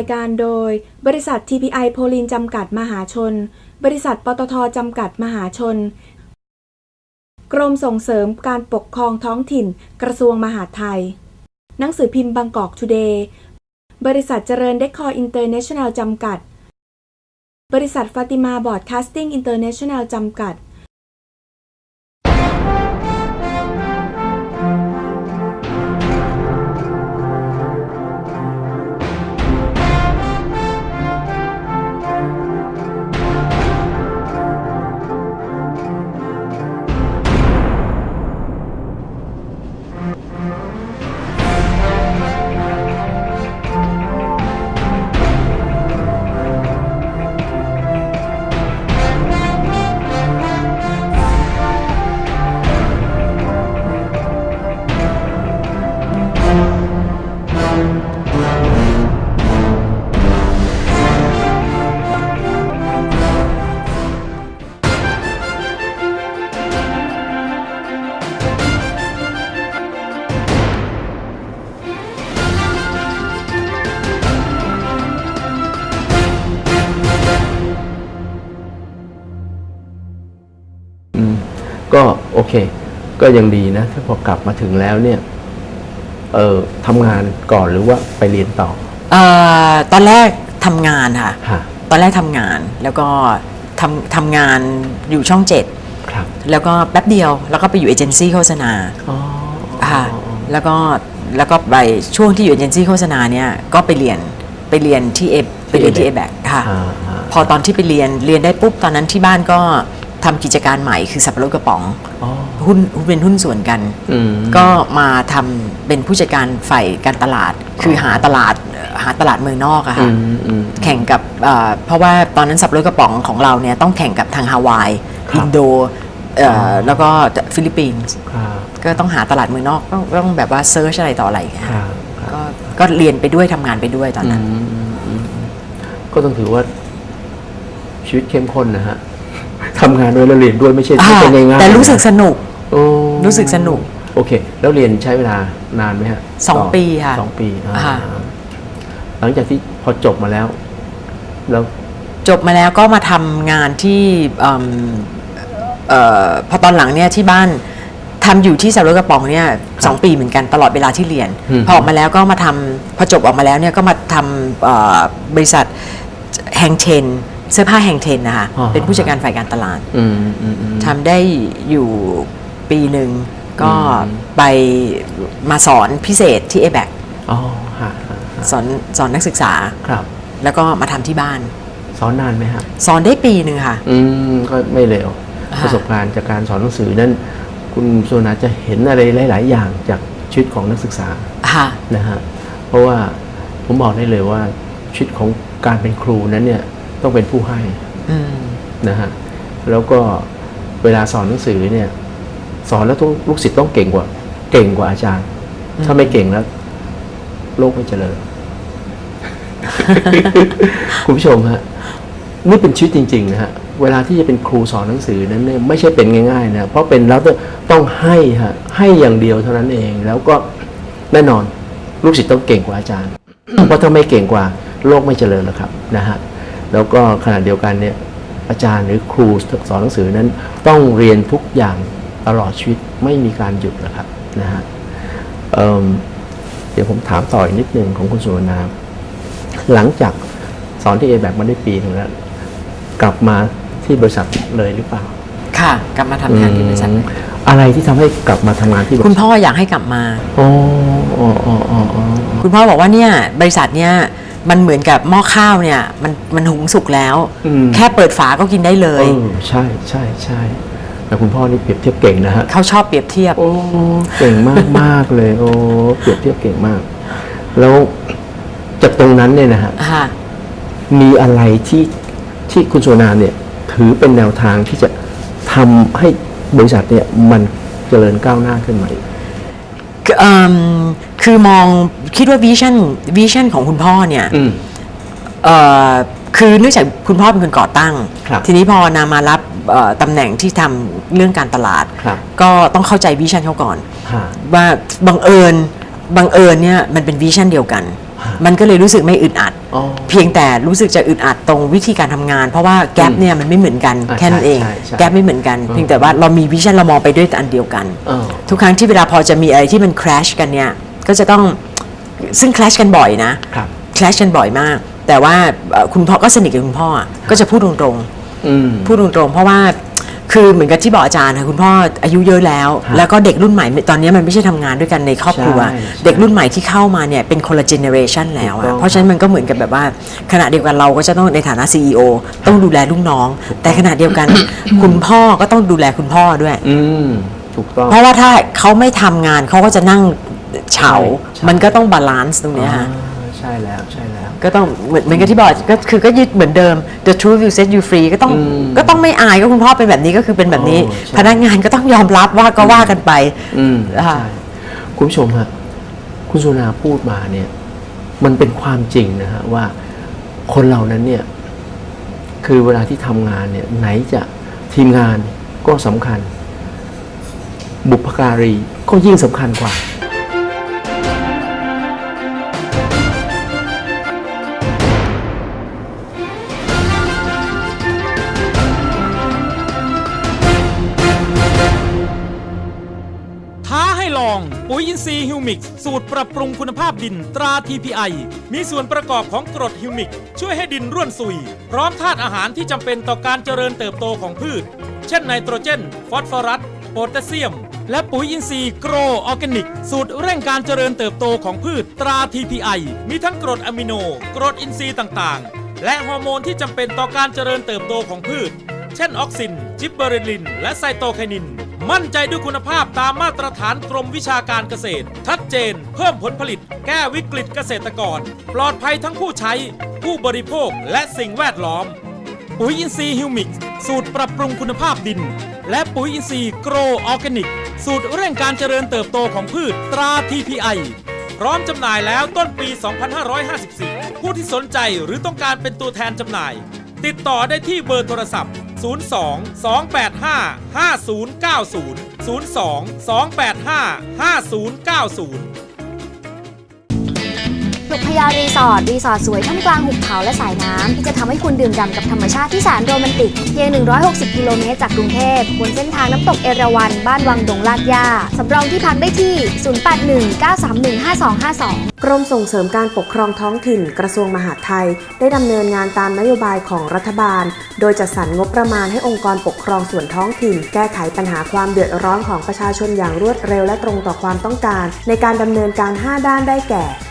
ายการโดย บริษัท TPI โพลินจำกัดมหาชน บริษัทปตทจำกัดมหาชน กรมส่งเสริมการปกครองท้องถิ่น กระทรวงมหาดไทย หนังสือพิมพ์บางกอกทูเดย์ บริษัทเจริญเดคคอร์อินเตอร์เนชั่นแนลจำกัด บริษัทฟาติมาบอร์ดคาสติ้งอินเตอร์เนชั่นแนลจำกัด ยังดีนะถ้าพอกลับมาถึงแล้วเนี่ย เออทำงานก่อนหรือว่าไปเรียนต่อ เอ่อตอนแรกทำงานค่ะฮะตอนแรกทำงานแล้วก็ทำทำงานอยู่ช่องเจ็ดครับแล้วก็แป๊บเดียวแล้วก็ไปอยู่เอเจนซี่โฆษณาอ๋อค่ะแล้วก็แล้วก็ไปช่วงที่อยู่เอเจนซี่โฆษณาเนี่ยก็ไปเรียนไปเรียนที่เอไปเรียนที่เอแบกค่ะ อ่าอ่าพอตอนที่ไปเรียนเรียนได้ปุ๊บตอนนั้นที่บ้านก็ ทำกิจการใหม่คือสับปะรดกระป๋องอ๋อ หุ้นเป็นหุ้นส่วนกัน อืม ก็มาทำเป็นผู้จัดการฝ่ายการตลาด คือหาตลาดเอ่อหาตลาดเมืองนอกอะอืค่ะมอืม แข่งกับเอ่อเพราะว่าตอนนั้นสับปะรดกระป๋องของเราเนี่ยต้องแข่งกับทางฮาวาย ครับ อินโดเอ่อแล้วก็ฟิลิปปินส์ ครับก็ต้องหาตลาดเมืองนอกต้องต้องแบบว่าเซิร์ชอะไรต่ออะไรอย่างเงี้ยครับครับก็ก็เรียนไปด้วยทำงานไปด้วยตอนนั้นอืมอืมอืมก็ต้องถือว่าชีวิตเข้มข้นนะฮะ ทำงานด้วยแล้วเรียนด้วยไม่ใช่ไม่ใช่ง่ายๆแต่รู้สึกนะสนุก โอ้รู้สึกสนุก โอเค แล้วเรียนใช้เวลานานไหมฮะสองต่ปีค่ะสองปีอ่าค่ะ หลังจากที่พอจบมาแล้ว แล้วจบมาแล้วก็มาทำงานที่เอิ่มเอ่อพอตอนหลังเนี่ยที่บ้านทำอยู่ที่สับปะรดกระป๋องเนี่ยสองปีเหมือนกันตลอดเวลาที่เรียน พอออกมาแล้วก็มาทำพอจบออกมาแล้วเนี่ยก็มาทำเอ่อบริษัทแฮงเทน เสื้อผ้าแฮงเทนนะคะเป็นผู้จัดการฝ่ายการตลาดอืมอืมอืม ทำได้อยู่ปีหนึ่งก็อืม ไปมาสอนพิเศษที่ a b a c อ๋อฮะฮะฮะสอนสอนนักศึกษา ครับแล้วก็มาทำที่บ้าน สอนนานไหมครับสอนได้ปีหนึ่งค่ะ อืมก็ไม่เร็ว ค่ะ ประสบการณ์จากการสอนหนังสือนั้นคุณสุนาจะเห็นอะไรหลาย ๆ อย่างจากชีวิตของนักศึกษา ค่ะ นะฮะเพราะว่าผมบอกได้เลยว่าชีวิตของการเป็นครูนั้นเนี่ย ต้องเป็นผู้ให้อืมนะฮะแล้วก็เวลาสอนหนังสือเนี่ย สอนแล้วต้องลูกศิษย์ต้องเก่งกว่า เก่งกว่าอาจารย์ ถ้าไม่เก่งแล้ว โลกไม่เจริญคุณผู้ชมฮะนี่เป็นชีวิตจริงๆนะฮะเวลาที่จะเป็นครูสอนหนังสือนั้นเนี่ยไม่ใช่เป็นง่ายๆนะเพราะเป็นแล้วต้องให้ฮะให้อย่างเดียวเท่านั้นเอง แล้วก็แน่นอนลูกศิษย์ต้องเก่งกว่าอาจารย์เพราะถ้าไม่เก่งกว่าโลกไม่เจริญแล้วครับนะฮะ แล้วก็ขณะเดียวกันเนี่ยอาจารย์หรือครูสอนหนังสือนั้นต้องเรียนทุกอย่างตลอดชีวิตไม่มีการหยุดนะครับนะฮะเอิ่มเดี๋ยวผมถามต่ออีกนิดนึงของคุณสุวรรณาหลังจากสอนที่เอแบบมาได้ปีหนึ่งแล้วกลับมาที่บริษัทเลยหรือเปล่า ค่ะ กลับมาทำงานที่บริษัทอืมอะไรที่ทำให้กลับมาทำงานที่บริคุณษัทพ่ออยากให้กลับมาอ๋ออ๋ออ๋ออ๋ออ๋อคุณพ่อบอกว่าเนี่ยบริษัทเนี่ย มันเหมือนกับหม้อข้าวเนี่ยมันมันหุงสุกแล้ว อืม แค่เปิดฝาก็กินได้เลยเออใช่ใช่ใช่แต่คุณพ่อนี่เปรียบเทียบเก่งนะฮะ เขาชอบเปรียบเทียบ โอ้เก่งมากมากเลย โอ้เปรียบเทียบเก่งมาก แล้วจากตรงนั้นเนี่ยนะฮะ ค่ะ มีอะไรที่ที่คุณโซนาเนี่ย ถือเป็นแนวทางที่จะทำให้บริษัทเนี่ยมันเจริญก้าวหน้าขึ้นมาอีกคือเอิ่ม คือมองคิดว่าวิชั่นวิชั่นของคุณพ่อเนี่ยอืม เอ่อคือเนื่องจากคุณพ่อเป็นคนก่อตั้ง ครับทีนี้พอนามารับเอ่อตำแหน่งที่ทำเรื่องการตลาด ครับ ก็ต้องเข้าใจวิชั่นเขาก่อน ฮะ ว่าบังเอิญบังเอิญเนี่ยมันเป็นวิชั่นเดียวกัน ฮะมันก็เลยรู้สึกไม่อึดอัด อ๋อเพียงแต่รู้สึกจะอึดอัดตรงวิธีการทำงาน เพราะว่าแกลบเนี่ยมันไม่เหมือนกันอ่าแค่นั้นเองใช่ใช่แกลบไม่เหมือนกัน เพียงแต่ว่าเรามีวิชั่นเรามองไปด้วยอันเดียวกัน เออทุกครั้งที่เวลาพอจะมีอะไรที่มัน crash กันเนี่ย ก็จะต้องซึ่ง clash กันบ่อยนะครับ clash กันบ่อยมาก แต่ว่าเอ่อคุณพ่อก็สนิทกับคุณพ่ออะก็จะพูดตรงๆอืมพูดตรงๆ เพราะว่าคือเหมือนกับที่บอกอาจารย์นะคุณพ่ออายุเยอะแล้ว ฮะแล้วก็เด็กรุ่นใหม่ตอนนี้มันไม่ใช่ทำงานด้วยกันในครอบครัว ใช่ใช่เด็กรุ่นใหม่ที่เข้ามาเนี่ยเป็นคนละเจเนอเรชันแล้วถูกต้อะอง เพราะฉะนั้นมันก็เหมือนกับแบบว่าขณะเดียวกันเราก็จะต้องในฐานะ CEO ต้องดูแลลูกน้อง แต่ขณะเดียวกัน คุณพ่อก็ต้องดูแลคุณพ่อด้วย อืม ถูกต้อง เพราะว่าถ้าเขาไม่ทำงานเขาก็จะนั่ง เฉา ใช่ มันก็ต้องบาลานซ์ตรงเนี้ยอ่าฮะใช่แล้วใช่แล้ว ก็ต้องเหมือนเหมือนกับที่บอกก็คือก็ยึดเหมือนเดิม the truth will set you free ก็ต้องอืมก็ต้องไม่อายก็คุณพ่อเป็นแบบนี้ก็คือเป็นแบบนี้ โอ้ใช่ พนักงานก็ต้องยอมรับว่าก็ว่ากันไป อืมค่ะใช่คุณผู้ชมฮะคุณสุนาพูดมาเนี่ย มันเป็นความจริงนะฮะว่าคนเหล่านั้นเนี่ย คือเวลาที่ทำงานเนี่ย ไหนจะทีมงานก็สำคัญ บุพการีก็ยิ่งสำคัญกว่าท้า ปุ๋ยอินทรีย์ฮิวมิกสูตรปรับปรุงคุณภาพดินตรา TPI มีส่วนประกอบของกรดฮิวมิก ช่วยให้ดินร่วนซุย พร้อมธาตุอาหารที่จำเป็นต่อการเจริญเติบโตของพืช เช่นไนโตรเจน ฟอสฟอรัส โพแทสเซียม และปุ๋ยอินทรีย์โกรออร์แกนิก สูตรเร่งการเจริญเติบโตของพืชตรา TPI มีทั้งกรดอะมิโน กรดอินทรีย์ต่างๆ และฮอร์โมนที่จำเป็นต่อการเจริญเติบโตของพืช เช่นออกซิน จิบเบอเรลิน และไซโตไคนิน มั่นใจด้วยคุณภาพตามมาตรฐานกรมวิชาการเกษตร ชัดเจน เพิ่มผลผลิต แก้วิกฤตเกษตรกร ปลอดภัยทั้งผู้ใช้ ผู้บริโภคและสิ่งแวดล้อม ปุ๋ยอินทรีย์ฮิวมิกสูตรปรับปรุงคุณภาพดิน และปุ๋ยอินทรีย์โกรออร์แกนิก สูตรเร่งการเจริญเติบโตของพืชตรา TPI พร้อมจำหน่ายแล้วต้นปี 2554 ผู้ที่สนใจหรือต้องการเป็นตัวแทนจำหน่าย ติดต่อได้ที่เบอร์โทรศัพท์ 02 285 5090 02 285 5090 ปลุกพยารีสอร์ทรีสอร์ทสวยท่ามกลางหุบเขาและสายน้ำที่จะทำให้คุณดื่มด่ำกับธรรมชาติที่แสนโรแมนติกเพียง 160 กิโลเมตรจากกรุงเทพบนเส้นทางน้ำตกเอราวัณบ้านวังดงลาดย่าสำรองที่พักได้ที่ 0819315252 กรมส่งเสริมการปกครองท้องถิ่นกระทรวงมหาดไทย ได้ดำเนินงานตามนโยบายของรัฐบาล โดยจัดสรรงบประมาณให้องค์กรปกครองส่วนท้องถิ่น แก้ไขปัญหาความเดือดร้อนของประชาชนอย่างรวดเร็วและตรงต่อความต้องการ ในการดำเนินการ 5 ด้านได้แก่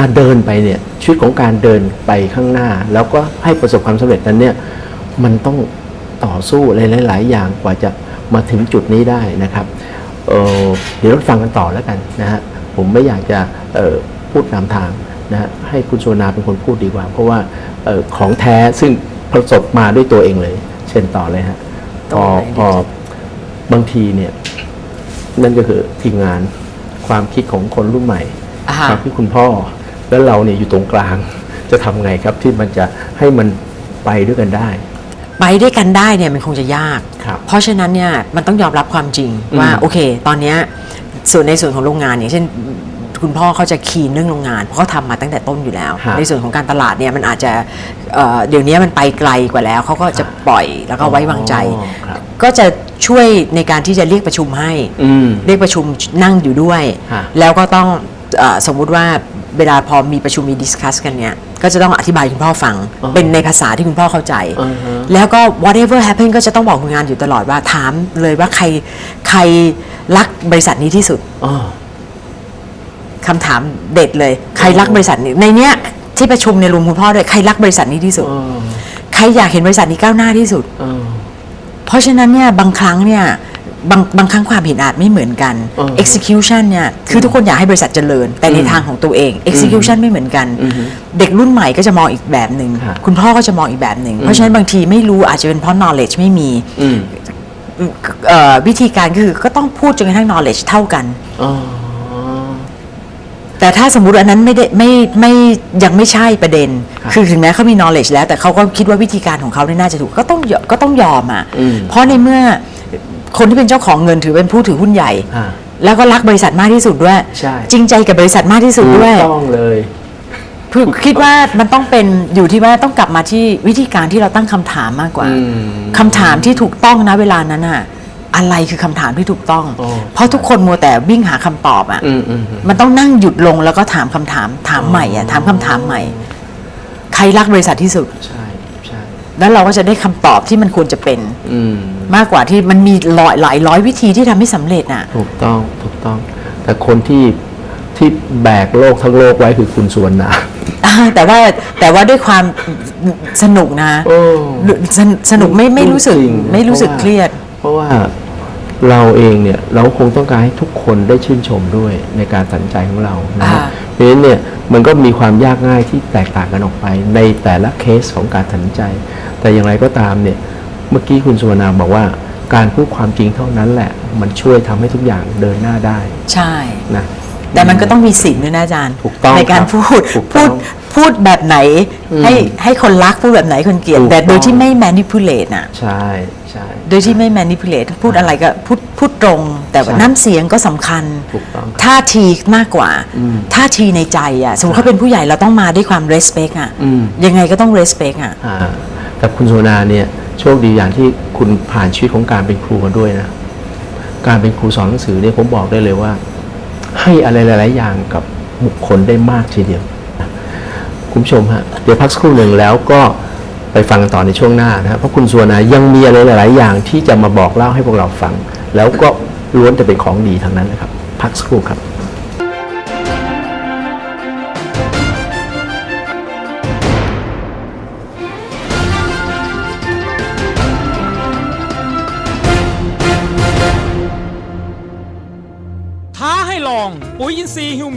ลาเดินไปเนี่ยชีวิตของการเดินไปข้างหน้า แล้วก็ให้ประสบความสำเร็จนั้นเนี่ยมันต้องต่อสู้อะไรหลาย ๆ อย่างกว่าจะมาถึงจุดนี้ได้นะครับเอ่อเดี๋ยวเราฟังกันต่อแล้วกันนะฮะผมไม่อยากจะเอ่อพูดนำทางนะฮะให้คุณโซนาเป็นคนพูดดีกว่า เพราะว่าเอ่อของแท้ซึ่งประสบมาด้วยตัวเองเลย เช่นต่อเลยฮะพอพอบางทีเนี่ยนั่นก็คือทีมงานความคิดของคนรุ่นใหม่อ่าฮะความคิดคุณพ่อ แล้วเราเนี่ยอยู่ตรงกลาง จะทำไงครับที่มันจะให้มันไปด้วยกันได้ ไปด้วยกันได้เนี่ยมันคงจะยากครับเพราะฉะนั้นเนี่ยมันต้องยอมรับความจริงว่าอืมโอเค ตอนเนี้ยส่วนในส่วนของโรงงานอย่างเช่นคุณพ่อเขาจะคีนเรื่องโรงงานเพราะเขาทำมาตั้งแต่ต้นอยู่แล้วฮะในส่วนของการตลาดเนี่ยมันอาจจะเอ่อเดี๋ยวนี้มันไปไกลกว่าแล้วเขาก็จะปล่อยแล้วก็ไว้วางใจอ๋อครับก็จะช่วยในการที่จะเรียกประชุมให้อืมเรียกประชุมนั่งอยู่ด้วยฮะแล้วก็ต้องเออสมมุติว่า เวลาพอมีประชุมมีดิสคัสกันเนี่ยก็จะต้องอธิบายคุณพ่อฟังอ๋อเป็นในภาษาที่คุณพ่อเข้าใจ อ่าฮะ แล้วก็ whatever happen ก็จะต้องบอกคุณงานอยู่ตลอดว่าถามเลยว่าใครใครรักบริษัทนี้ที่สุด อ๋อ คำถามเด็ดเลย ใครรักบริษัทนี้ในเนี้ยที่ประชุมในยรวมคุณพ่อด้วยใครรักบริษัทนี้ที่สุดอ๋อใครอยากเห็นบริษัทนี้ก้าวหน้าที่สุดอ๋อเพราะฉะนั้นเนี่ยบางครั้งเนี่ย บางบางครั้งความเห็นอาจไม่เหมือนกันอืม execution เนี่ยคือทุกคนอยากให้บริษัทเจริญ แต่ในอืมทางของตัวเอง execution ไม่เหมือนกันอือฮึเด็กรุ่นใหม่ก็จะมองอีกแบบหนึ่งครับคุณพ่อก็จะมองอีกแบบหนึ่งเพราะฉะนั้นบางทีไม่รู้อาจจะเป็นเพราะ knowledge ไม่มีอืม เอ่อวิธีการคือก็ต้องพูดจนกระทั่ง knowledge เท่ากัน อ๋อ แต่ถ้าสมมุติอันนั้นไม่ได้ไม่ไม่ยังไม่ใช่ประเด็น ครับคือถึงแม้เขามี knowledge แล้วแต่เขาก็คิดว่าวิธีการของเขาเนี่ยน่าจะถูกก็ต้องยก็ต้องยอมอะ อืมเพราะในเมื่อ คนที่เป็นเจ้าของเงินถือเป็นผู้ถือหุ้นใหญ่ อ่า แล้วก็รักบริษัทมากที่สุดด้วย ใช่ จริงใจกับบริษัทมากที่สุดด้วยถูกต้องเลย คือคิดว่ามันต้องเป็นอยู่ที่ว่าต้องกลับมาที่วิธีการที่เราตั้งคำถามมากกว่าอืมคำถามที่ถูกต้องนะเวลานั้นอะอะไรคือคำถามที่ถูกต้องโอ้เพราะทุกคนมัวแต่วิ่งหาคำตอบอะอืมอืมอืม มันต้องนั่งหยุดลงแล้วก็ถามคำถามถามใหม่อะถามคำถามใหม่ ใครรักบริษัทที่สุด ใช่ใช่ แล้วเราก็จะได้คำตอบที่มันควรจะเป็น อืม มากกว่าที่มันมีหลายหลายร้อยวิธีที่ทำให้สำเร็จอะ ถูกต้องถูกต้อง แต่คนที่ที่แบกโลกทั้งโลกไว้คือคุณสวนนาอ่าแต่ว่าแต่ว่าด้วยความสนุกนะโอ้สนสนุกไม่ไม่รู้สึกจงไม่รู้สึกพาะว่าเครียด เพราะว่า เราเองเนี่ยเราคงต้องการให้ทุกคนได้ชื่นชมด้วยในการตัดสินใจของเรานะฮะอ่าเพราะฉะนั้นเนี่ยมันก็มีความยากง่ายที่แตกต่างกันออกไป ในแต่ละเคสของการตัดสินใจ แต่อย่างไรก็ตามเนี่ยเมื่อกี้คุณสุวรรณาบอกว่า การพูดความจริงเท่านั้นแหละ มันช่วยทำให้ทุกอย่างเดินหน้าได้ ใช่นะแต่มันก็ต้องมีสิทธิ์ด้วยนะอาจารย์ถูกต้องในการครับพูดถูกต้พูอดง พูดแบบไหนอืมให้ให้คนรักพูดแบบไหนคนเกลียดถูกแต่โดยต้อง ที่ไม่ manipulate น่ะ ใช่ใช่ โดยที่ไม่ manipulate พูดอะไรก็พูดพูดตรง แต่ว่าใช่น้ำเสียงก็สำคัญ ถูกต้องท่าทีมากกว่า อืมท่าทีในใจอะ สมมติเขาเป็นผู้ใหญ่เราต้องมาด้วยความ respect อะ อืม ยังไงก็ต้อง respect อะ อ่าแต่คุณสุวรรณาเนี่ยโชคดีอย่างที่คุณผ่านชีวิตของการเป็นครูมาด้วยนะ การเป็นครูสอนหนังสือเนี่ยผมบอกได้เลยว่า ให้อะไรหลาย ๆ อย่างกับบุคคลได้มากทีเดียวนะ คุณผู้ชมฮะเดี๋ยวพักสักครู่หนึ่งแล้วก็ไปฟังกันต่อในช่วงหน้านะเพราะคุณสุวรรณายังมีอะไรหลาย ๆ อย่างที่จะมาบอกเล่าให้พวกเราฟัง แล้วก็ล้วนจะเป็นของดีทั้งนั้นนะครับ พักสักครู่ครับ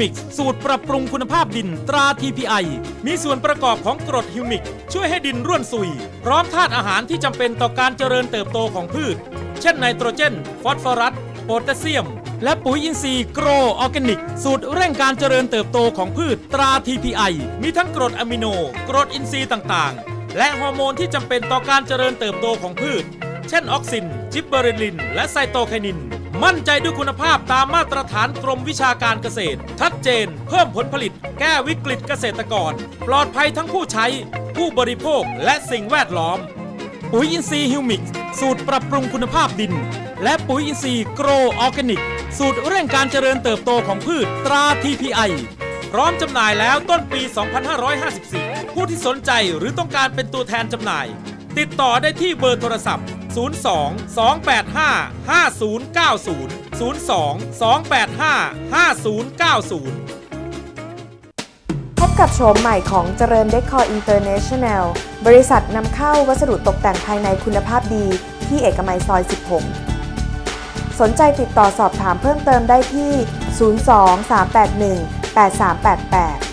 มิก สูตรปรับปรุงคุณภาพดินตรา TPI มีส่วนประกอบของกรดฮิวมิก ช่วยให้ดินร่วนซุย พร้อมธาตุอาหารที่จำเป็นต่อการเจริญเติบโตของพืช เช่นไนโตรเจน ฟอสฟอรัส โพแทสเซียม และปุ๋ยอินทรีย์โกรออร์แกนิก สูตรเร่งการเจริญเติบโตของพืชตรา TPI มีทั้งกรดอะมิโน กรดอินทรีย์ต่างๆ และฮอร์โมนที่จำเป็นต่อการเจริญเติบโตของพืช เช่นออกซิน จิบเบอเรลิน และไซโตไคนิน มั่นใจด้วยคุณภาพตามมาตรฐานกรมวิชาการเกษตร ชัดเจน เพิ่มผลผลิต แก้วิกฤตเกษตรกร ปลอดภัยทั้งผู้ใช้ ผู้บริโภคและสิ่งแวดล้อม ปุ๋ยอินทรีย์ฮิวมิกสูตรปรับปรุงคุณภาพดิน และปุ๋ยอินทรีย์โกรออร์แกนิก สูตรเร่งการเจริญเติบโตของพืชตรา TPI พร้อมจำหน่ายแล้วต้นปี 2554 ผู้ที่สนใจหรือต้องการเป็นตัวแทนจำหน่าย ติดต่อได้ที่เบอร์โทรศัพท์ 02 285 5090 02 285 5090พบกับโฉมใหม่ของเจริญเดคคอร์อินเตอร์เนชั่นแนล บริษัทนำเข้าวัสดุตกแต่งภายในคุณภาพดีที่เอกมัยซอย 16 สนใจติดต่อสอบถามเพิ่มเติมได้ที่ 02-381-8388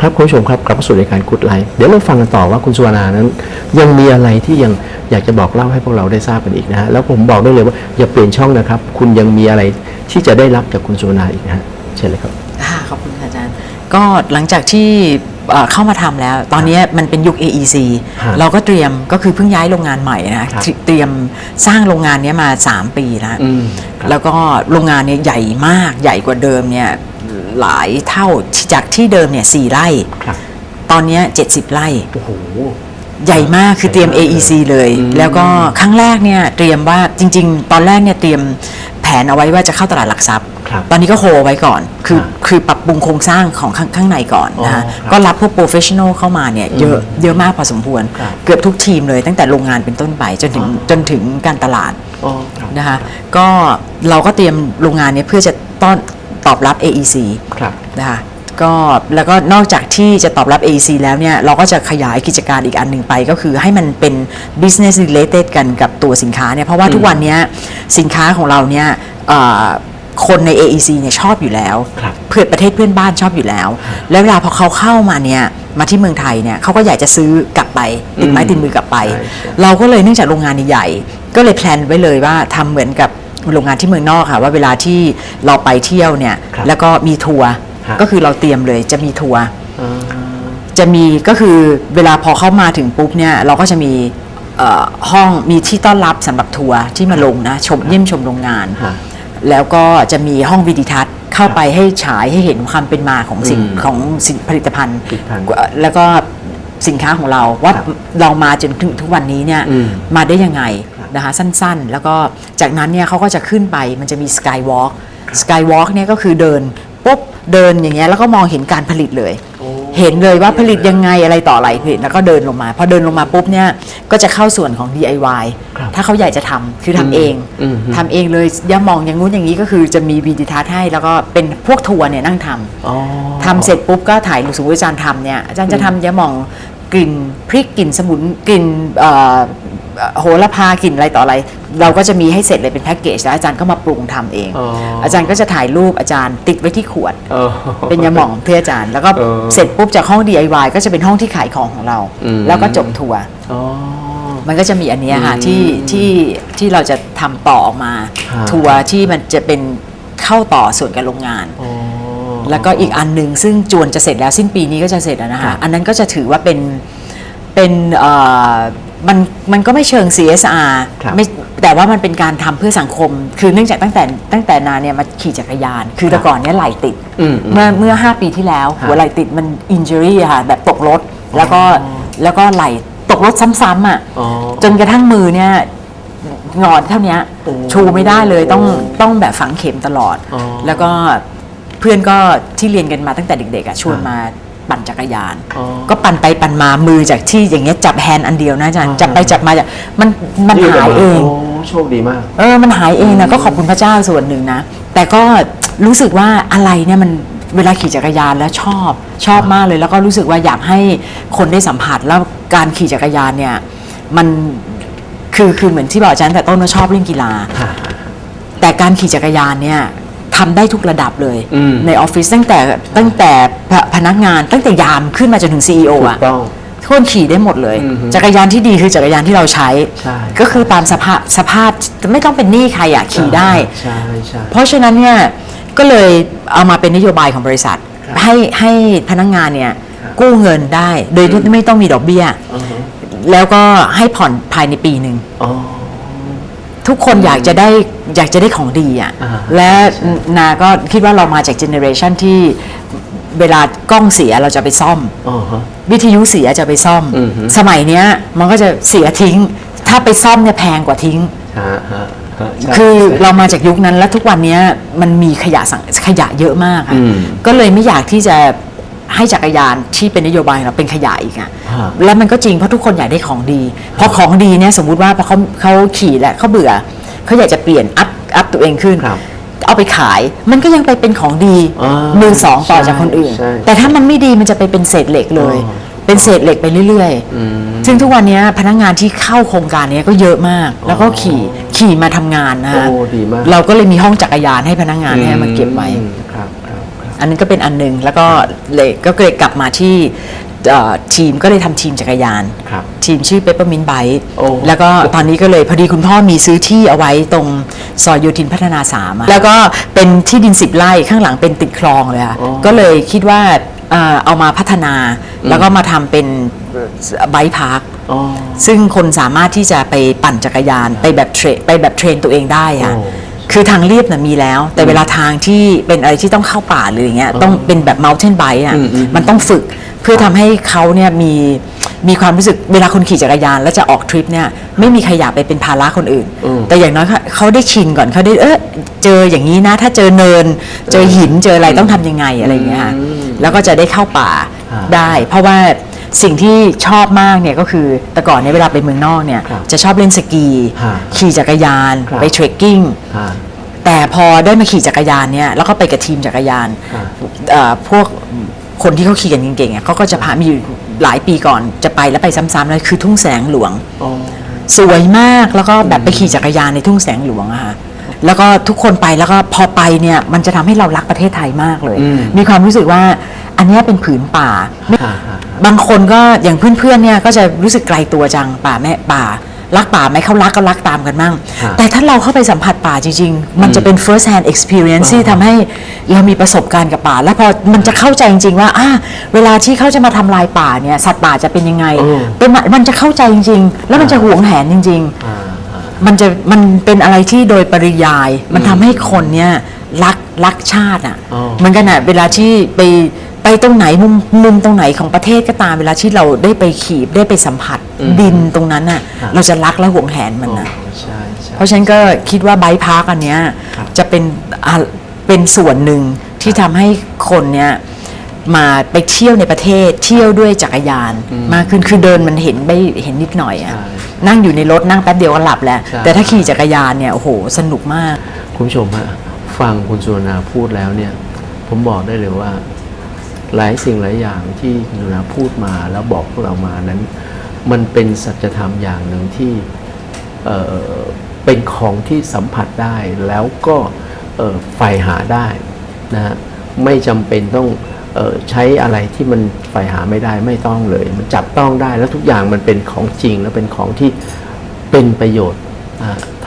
ครับคุณผู้ชมครับกลับมาสู่รายการกุดไลฟ์เดี๋ยวเราฟังกันต่อว่าคุณสุวรรณานั้น ยังมีอะไรที่ยังอยากจะบอกเล่าให้พวกเราได้ทราบกันอีกนะฮะแล้วผมบอกได้เลยว่าอย่าเปลี่ยนช่องนะครับ คุณยังมีอะไรที่จะได้รับจากคุณสุวรรณาอีกนะฮะเชิญเลยครับค่ะขอบคุณค่ะอาจารย์ ก็หลังจากที่เอ่อเข้ามาทำแล้ว ตอนนี้มันเป็นยุค AEC ฮะเราก็เตรียมก็คือเพิ่งย้ายโรงงานใหม่นะครับเตรียมสร้างโรงงานเนี้ยมา 3 ปีแล้วอืมครับแล้วก็โรงงานเนี่ยใหญ่มากใหญ่กว่าเดิมเนี่ย หลายเท่าจากที่เดิมเนี่ยสไร่ ครับตอนเนี้ย70ไร่ โอ้โห ใหญ่มากคือเตรียม AEC เลย อืมแล้วก็ครั้งแรกเนี่ยเตรียมว่าจริง ๆ ตอนแรกเนี่ยเตรียมแผนเอาไว้ว่าจะเข้าตลาดหลักทรัพย์ ครับตอนนี้ก็โฮไว้ก่อน คือครับคือปรับปรุงโครงสร้างของข้างข้างในก่อนนะคะอ๋อครับก็รับพวกโปรเฟชชั่นอลเข้ามาเนี่ยเยอะเยอะมากพอสมควร ครับเกือบทุกทีมเลยตั้งแต่โรงงานเป็นต้นไปจนถึงอ๋อ จนถึงการตลาด อ๋อครับ นะคะก็เราก็เตรียมโรงงานเนี้เพื่อจะต้อน ตอบรับ AEC ครับนะคะก็แล้วก็นอกจากที่จะตอบรับ AEC แล้วเนี่ย เราก็จะขยายกิจการอีกอันหนึ่งไป ก็คือให้มันเป็น business related กันกับตัวสินค้าเนี่ย เพราะว่าทุกวันเนี้ยสินค้าของเราเนี่ยเอ่อคนใน AEC เนี่ยชอบอยู่แล้วครับเพื่อนประเทศเพื่อนบ้านชอบอยู่แล้ว แล้วเวลาพอเขาเข้ามาเนี่ยมาที่เมืองไทยเนี่ยเขาก็อยากจะซื้อกลับไปติดไม้ติดมือกลับไปใช่ใช่เราก็เลยเนื่องจากโรงงานใหญ่ๆก็เลยแพลนไว้เลยว่าทำเหมือนกับ โรงงานที่เมืองนอกค่ะว่าเวลาที่เราไปเที่ยวเนี่ยครับแล้วก็มีทัวร์ฮะ ก็คือเราเตรียมเลยจะมีทัวร์อ่า จะมีก็คือเวลาพอเข้ามาถึงปุ๊บเนี่ยเราก็จะมีเอ่อห้องมีที่ต้อนรับสำหรับทัวร์ที่มาลงนะชมเยี่ยมชมโรงงาน ฮะ แล้วก็จะมีห้องวิดิทัศน์เข้าไปให้ฉายให้เห็นความเป็นมาของสิ่งอืมของสิ่งผลิตภัณฑ์ ผลิตภัณฑ์แล้วก็สินค้าของเราว่าครับเรามาจนถึงทุกวันนี้เนี่ยอืมมาได้ยังไงครับ นะคะสั้นๆ แล้วก็จากนั้นเนี่ยเขาก็จะขึ้นไปมันจะมีสกายวอล์กสกายวอล์กเนี่ยก็คือเดินปุ๊บเดินอย่างเงี้ยแล้วก็มองเห็นการผลิตเลยโอ้เห็นเลยว่าผลิตยังไงอะไรต่ออะไรผลิตแล้วก็เดินลงมาพอเดินลงมาปุ๊บเนี่ยก็จะเข้าส่วนของ DIY ครับถ้าเขาอยากจะทำคือทำเองอืมอืมทำเองเลยอย่ามองอย่างงู้นอย่างนี้ก็คือจะมีวีดิทัศน์ให้แล้วก็เป็นพวกทัวร์เนี่ยนั่งทำอ๋อทำเสร็จปุ๊บก็ถ่ายรูปสมมติอาจารย์ทำเนี่ยอาจารย์จะทำอย่ามองกลิ่นพริกกลิ่นสมุนกลิ่นเอ่อเอ่อ โหระพากลิ่นอะไรต่ออะไร เราก็จะมีให้เสร็จเลยเป็นแพ็กเกจแล้วอาจารย์ก็มาปรุงทำเองอ๋อออาจารย์ก็จะถ่ายรูปอาจารย์ติดไว้ที่ขวดเออเป็นยาหม่องเพื่ออาจารย์ แล้วก็เออเสร็จปุ๊บจากห้อง DIY ก็จะเป็นห้องที่ขายของของเราอืมแล้วก็จบทัวร์อ๋อมันก็จะมีอันเนี้ยค่ะอืมที่ที่ที่เราจะทำต่อออกมาฮะทัวร์ที่มันจะเป็นเข้าต่อส่วนกับโรงงานอ๋อแล้วก็อีกอันหนึ่งซึ่งจวนจะเสร็จแล้วสิ้นปีนี้ก็จะเสร็จแล้วนะครัคะบอันนั้นก็จะถือว่าเป็นเป็นเอ่อ มันมันก็ไม่เชิง CSR ครับไม่แต่ว่ามันเป็นการทำเพื่อสังคม คือเนื่องจากตั้งแต่ตั้งแต่นานเนี่ยมาขี่จักรยาน คือแต่ก่อนเนี่ยไหลติด อืมอืมเมื่อเมื่อ 5 ปีที่แล้วครับหัวไหลติดมันอินจูรี่ค่ะแบบตกรถ แล้วก็แล้วก็ไหลตกรถซ้ำๆอะ อ๋อ จนกระทั่งมือเนี่ยงอนเท่าเนี้ยโอ้ชูไม่ได้เลยต้องต้องแบบฝังเข็มตลอด อ๋อแล้วก็เพื่อนก็ที่เรียนกันมาตั้งแต่เด็กๆอะชวนมา ปั่นจักรยานอ๋อก็ปั่นไปปั่นมามือจากที่อย่างเงี้ยจับแฮนด์อันเดียวนะอาจารย์อ๋อจับไปจับมาจากมันมันหายเองโอ้โชคดีมากเออมันหายเองนะก็ขอบคุณพระเจ้าส่วนหนึ่งนะ แต่ก็รู้สึกว่าอะไรเนี่ยมันเวลาขี่จักรยานแล้วชอบชอบมากเลย แล้วก็รู้สึกว่าอยากให้คนได้สัมผัสแล้วการขี่จักรยานเนี่ยมันคือคือเหมือนที่บอกอาจารย์แต่ต้นว่าชอบเล่นกีฬา แต่การขี่จักรยานเนี่ย ทำได้ทุกระดับเลยอืม ในออฟฟิศตั้งแต่ตั้งแต่พพนักงานตั้งแต่ยามขึ้นมาจนถึง CEO ถูอะกต้องทุกคนขี่ได้หมดเลย อือฮึจักรยานที่ดีคือจักรยานที่เราใช้ ใช่ ก็คือตามสภาพสภาพไม่ต้องเป็นหนี้ใครอะขี่ได้ ใช่ใช่ เพราะฉะนั้นเนี่ยก็เลยเอามาเป็นนโยบายของบริษัท ครับให้ให้พนักงานเนี่ยครับกู้เงินได้ โดยที่ไม่ต้องมีดอกเบี้ยอ๋อฮะแล้วก็ให้ผ่อนภายในปีหนึ่ง อ๋อ ทุกคนอยากจะได้อยากจะได้ของดีอะอ่าและใช่นาก็คิดว่าเรามาจากเจเนอเรชันที่เวลากล้องเสียเราจะไปซ่อมอ๋อฮะวิทยุเสียจะไปซ่อมอือฮึสมัยเนี้ยมันก็จะเสียทิ้ง ถ้าไปซ่อมเนี่ยแพงกว่าทิ้งฮะฮะฮะใช่คือใช่เรามาจากยุคนั้นและทุกวันเนี้ยมันมีขยะสังขยะเยอะมากอะอืมก็เลยไม่อยากที่จะ ให้จักรยานที่เป็นนโยบายของเราเป็นขยะอีกอะฮะ แล้วมันก็จริงเพราะทุกคนอยากได้ของดีพอของดีเนี่ยสมมุติว่าพอเขาเขาขี่แล้วเขาเบื่อเขาอยากจะเปลี่ยนอัพอัพตัวเองขึ้น ครับเอาไปขายมันก็ยังไปเป็นของดีอ่ามือสองต่อจากคนอื่น ใช่แต่ถ้ามันไม่ดีมันจะไปเป็นเศษเหล็กเลย อ๋อ เป็นเศษเหล็กไปเรื่อยๆ อืม ซึ่งทุกวันนี้พนักงานที่เข้าโครงการนี้ก็เยอะมาก แล้วก็ขี่ขี่มาทำงานนะฮะโอ้ดีมาก เราก็เลยมีห้องจักรยานให้พนักงานให้มาเก็บไว้ อืมครับครับครับ อันนั้นก็เป็นอันหนึงแล้วก็เลยก็เลยกลับมาที่เอ่อทีมก็เลยทำทีมจักรยาน ครับ ทีมชื่อ Peppermint Bike โอ้แล้วก็ตอนนี้ก็เลยพอดีคุณพ่อมีซื้อที่เอาไว้ตรงซอยโยธินพัฒนาสามอะแล้วก็เป็นที่ดินสิบไร่ข้างหลังเป็นติดคลองเลยค่ะอ๋อก็เลยคิดว่าเอ่อเอามาพัฒนาแล้วก็มาทำเป็นไบค์พาร์ค อ๋อ ซึ่งคนสามารถที่จะไปปั่นจักรยาน ไปแบบเทรไปแบบเทรนตัวเองได้อะโอ้ คือทางเรียบน่ะมีแล้ว แต่เวลาทางที่เป็นอะไรที่ต้องเข้าป่าหรืออย่างเงี้ยต้องเป็นแบบ mountain bike อะอืมอืมมันต้องฝึกเพื่อทำให้เขาเนี่ยมีมีความรู้สึกเวลาคนขี่จักรยานแล้วจะออกทริปเนี่ยไม่มีใครอยากไปเป็นภาระคนอื่นอืมแต่อย่างน้อยเขาเขาได้ชินก่อนเขาได้เออเจออย่างนี้นะ ถ้าเจอเนิน เจอหินเจออะไรต้องทำยังไงอะไรอย่างเงี้ยค่ะอืมแล้วก็จะได้เข้าป่าอ่าได้ เพราะว่า สิ่งที่ชอบมากเนี่ยก็คือแต่ก่อนเนี่ยเวลาไปเมืองนอกเนี่ยครับจะชอบเล่นสกี ฮะขี่จักรยาน ครับ ไปเทรคกิ้งอ่า แต่พอได้มาขี่จักรยานเนี่ยแล้วก็ไปกับทีมจักรยานอ่าเอ่อพวกคนที่เขาขี่กันเก่งๆอะเขาก็จะพามีอยู่หลายปีก่อนจะไปแล้วไปซ้ำๆแล้วคือทุ่งแสงหลวง อ๋อ สวยมากแล้วก็แบบไปขี่จักรยานในทุ่งแสงหลวงอะค่ะแล้วก็ทุกคนไปแล้วก็พอไปเนี่ยมันจะทำให้เรารักประเทศไทยมากเลย อืม มีความรู้สึกว่า อันเนี้ยเป็นผืนป่าฮะฮะบางคนก็อย่างเพื่อนๆเนี่ยก็จะรู้สึกไกลตัวจังป่าแม่ป่า รักป่าไหมเขารักก็รักตามกันมั่งฮะแต่ถ้าเราเข้าไปสัมผัสป่าจริง ๆ มันจะเป็น first hand experience ที่ทำให้เรามีประสบการณ์กับป่า แล้วพอมันจะเข้าใจจริง ๆ ว่าอ่าเวลาที่เขาจะมาทำลายป่าเนี่ยสัตว์ป่าจะเป็นยังไงเออเป็นมันจะเข้าใจจริง ๆ แล้วมันจะหวงแหนจริง ๆ อ่าอ่า มันจะมันเป็นอะไรที่โดยปริยาย มันทำให้คนเนี่ยรักรักชาติอะ อ๋อเหมือนกันอะเวลาที่ไป ไปตรงไหนมุมมุมตรงไหนของประเทศก็ตามเวลาที่เราได้ไปขี่ได้ไปสัมผัสดินตรงนั้นน่ะครับเราจะรักและหวงแหนมันอ๋อนะใช่ใช่เพราะฉะนั้นก็คิดว่าไบค์พาร์คอันเนี้ยครับจะเป็นอะเป็นส่วนหนึ่งที่ทำให้คนเนี่ยมาไปเที่ยวในประเทศเที่ยวด้วยจักรยานมากขึ้นคือเดินมันเห็นไม่เห็นนิดหน่อยอะใช่นั่งอยู่ในรถนั่งแป๊บเดียวก็หลับแล้วใช่แต่ถ้าขี่จักรยานเนี่ยโอ้โหสนุกมาก คุณผู้ชมฮะฟังคุณสุวรรณาพูดแล้วเนี่ย ผมบอกได้เลยว่า หลายสิ่งหลายอย่างที่คุณสุวรรณาพูดมาแล้วบอกพวกเรามานั้น มันเป็นสัจธรรมอย่างหนึ่งที่เเป็นของที่สัมผัสได้แล้วก็ใฝ่หาได้นะฮะไม่จำเป็นต้องออใช้อะไรที่มันใฝ่หาไม่ได้ไม่ต้องเลย มันจับต้องได้แล้วทุกอย่างมันเป็นของจริง และเป็นของที่เป็นประโยชน์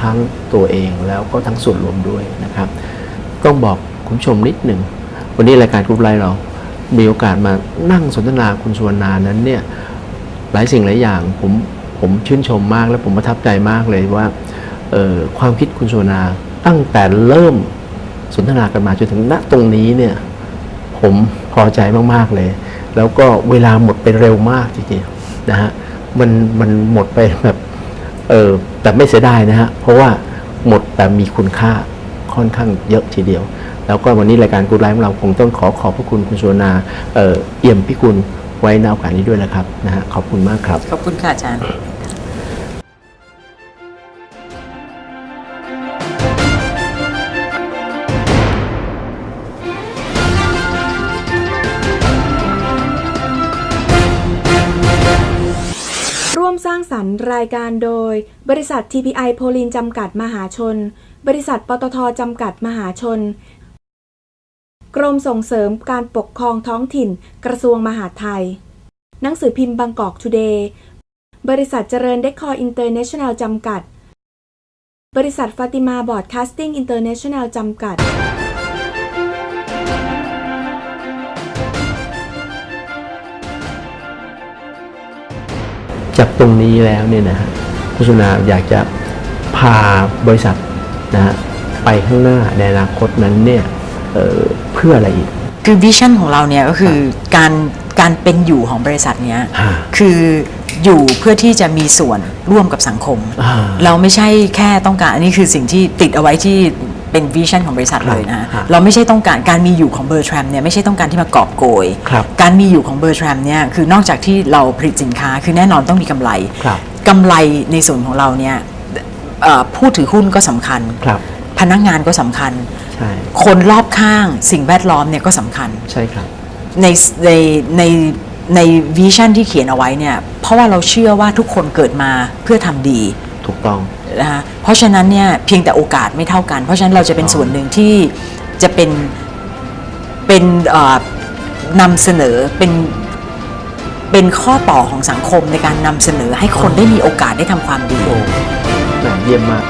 ทั้งตัวเองแล้วก็ทั้งส่วนรวมด้วยนะครับ ต้องบอกคุณผู้ชมนิดหนึ่ง วันนี้รายการกรุ๊ปไลฟ์เรา มีโอกาสมานั่งสนทนาคุณสุวรรณานั้นเนี่ยหลายสิ่งหลายอย่างผมผมชื่นชมมากและผมประทับใจมากเลยว่าความคิดคุณสุวรรณาตั้งแต่เริ่มสนทนากันมาจนถึงณตรงนี้เนี่ยผมพอใจมาก ๆ เลย แล้วก็เวลาหมดไปเร็วมากจริงๆนะฮะมันมันหมดไปแบบเออแต่ไม่เสียดายนะฮะเพราะว่าหมดแต่มีคุณค่าค่อนข้างเยอะทีเดียว แล้วก็วันนี้รายการกูไลฟ์ของเราคงต้องขอขอบพระคุณคุณสุวรรณาเอ่อเอี่ยมพิกุลไว้ในโอกาสนี้ด้วยนะครับนะฮะขอบคุณมากครับ ขอบคุณค่ะอาจารย์ร่วมสร้างสรรค์รายการโดย บริษัท TPI โพลินจำกัดมหาชน บริษัทปตทจำกัดมหาชน กรมส่งเสริมการปกครองท้องถิ่น กระทรวงมหาดไทย หนังสือพิมพ์บางกอกทูเดย์ บริษัทเจริญเดคคอร์อินเตอร์เนชั่นแนลจำกัด บริษัทฟาติมาบอร์ดคาสติ้งอินเตอร์เนชั่นแนลจำกัด จากตรงนี้แล้วเนี่ยนะฮะคุณสุนาอยากจะพาบริษัทนะฮะไปข้างหน้าในอนาคตนั้นเนี่ย เอ่อเพื่ออะไรอีก คือวิชั่นของเราเนี่ยก็คือการการเป็นอยู่ของบริษัทเนี้ยฮะคืออยู่เพื่อที่จะมีส่วนร่วมกับสังคม อ่าเราไม่ใช่แค่ต้องการ อันนี้คือสิ่งที่ติดเอาไว้ที่เป็นวิชั่นของบริษัทเลยนะฮะครับเราไม่ใช่ต้องการการมีอยู่ของเบอร์ r รมเนี่ยไม่ใช่ต้องการที่มากอบโกย ครับการมีอยู่ของเบอร์ r รมเนี่ยคือนอกจากที่เราผลิตสินค้า คือแน่นอนต้องมีกำไรครับ กำไรในส่วนของเราเนี่ยเอ่อผู้ถือหุ้นก็สำคัญ ครับ พนักงานก็สำคัญใช่คนรอบข้างสิ่งแวดล้อมเนี่ยก็สำคัญ ใช่ครับ ในในในในวิชั่นที่เขียนเอาไว้เนี่ยเพราะว่าเราเชื่อว่าทุกคนเกิดมาเพื่อทำดีถูกต้อง นะคะเพราะฉะนั้นเนี่ยเพียงแต่โอกาสไม่เท่ากัน เพราะฉะนั้นเราจะเป็นส่วนหนึ่งที่จะเป็นเป็นเอ่อนำเสนอเป็นเป็นข้อต่อของสังคมในการนำเสนอให้คนได้มีโอกาสได้ทำความดี โอ้แหมเยี่ยมมาก